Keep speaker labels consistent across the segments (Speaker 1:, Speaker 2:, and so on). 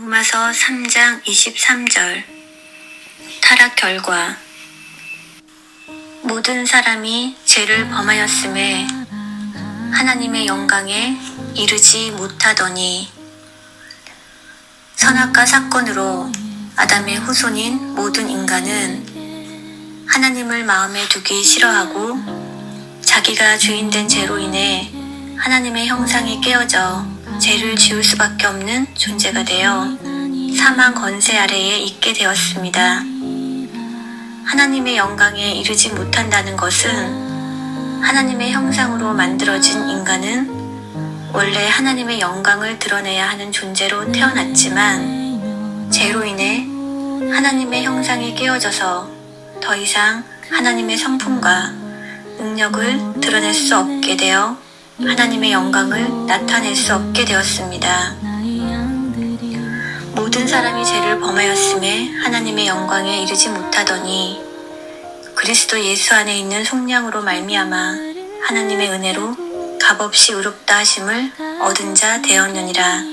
Speaker 1: 로마서 3장 23절. 타락 결과. 모든 사람이 죄를 범하였음에 하나님의 영광에 이르지 못하더니 선악과 사건으로 아담의 후손인 모든 인간은 하나님을 마음에 두기 싫어하고 자기가 주인된 죄로 인해 하나님의 형상이 깨어져 죄를 지을 수밖에 없는 존재가 되어 사망 권세 아래에 있게 되었습니다. 하나님의 영광에 이르지 못한다는 것은 하나님의 형상으로 만들어진 인간은 원래 하나님의 영광을 드러내야 하는 존재로 태어났지만 죄로 인해 하나님의 형상이 깨어져서 더 이상 하나님의 성품과 능력을 드러낼 수 없게 되어 하나님의 영광을 나타낼 수 없게 되었습니다. 모든 사람이 죄를 범하였음에 하나님의 영광에 이르지 못하더니 그리스도 예수 안에 있는 속량으로 말미암아 하나님의 은혜로 값없이 의롭다 하심을 얻은 자 되었느니라.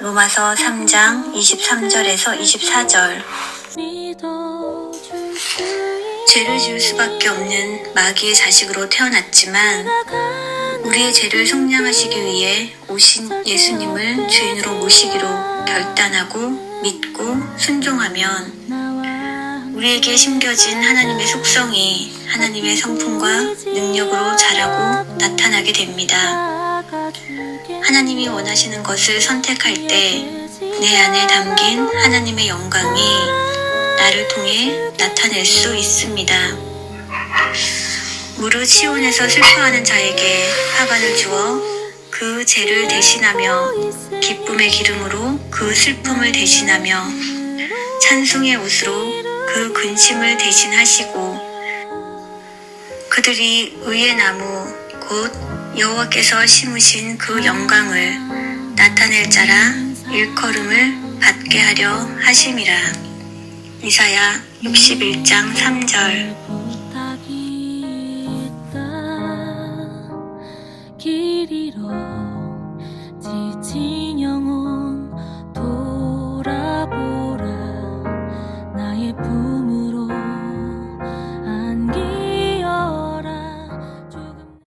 Speaker 1: 로마서 3장 23절에서 24절 죄를 지을 수밖에 없는 마귀의 자식으로 태어났지만 우리의 죄를 속량하시기 위해 오신 예수님을 주인으로 모시기로 결단하고 믿고 순종하면 우리에게 심겨진 하나님의 속성이 하나님의 성품과 능력으로 자라고 나타나게 됩니다. 하나님이 원하시는 것을 선택할 때 내 안에 담긴 하나님의 영광이 나를 통해 나타낼 수 있습니다. 무릇 시온에서 슬퍼하는 자에게 화관을 주어 그 죄를 대신하며 기쁨의 기름으로 그 슬픔을 대신하며 찬송의 옷으로 그 근심을 대신하시고 그들이 의의 나무 곧 여호와께서 심으신 그 영광을 나타낼 자라 일컬음을 받게 하려 하심이라. 이사야 61장 3절 길이로.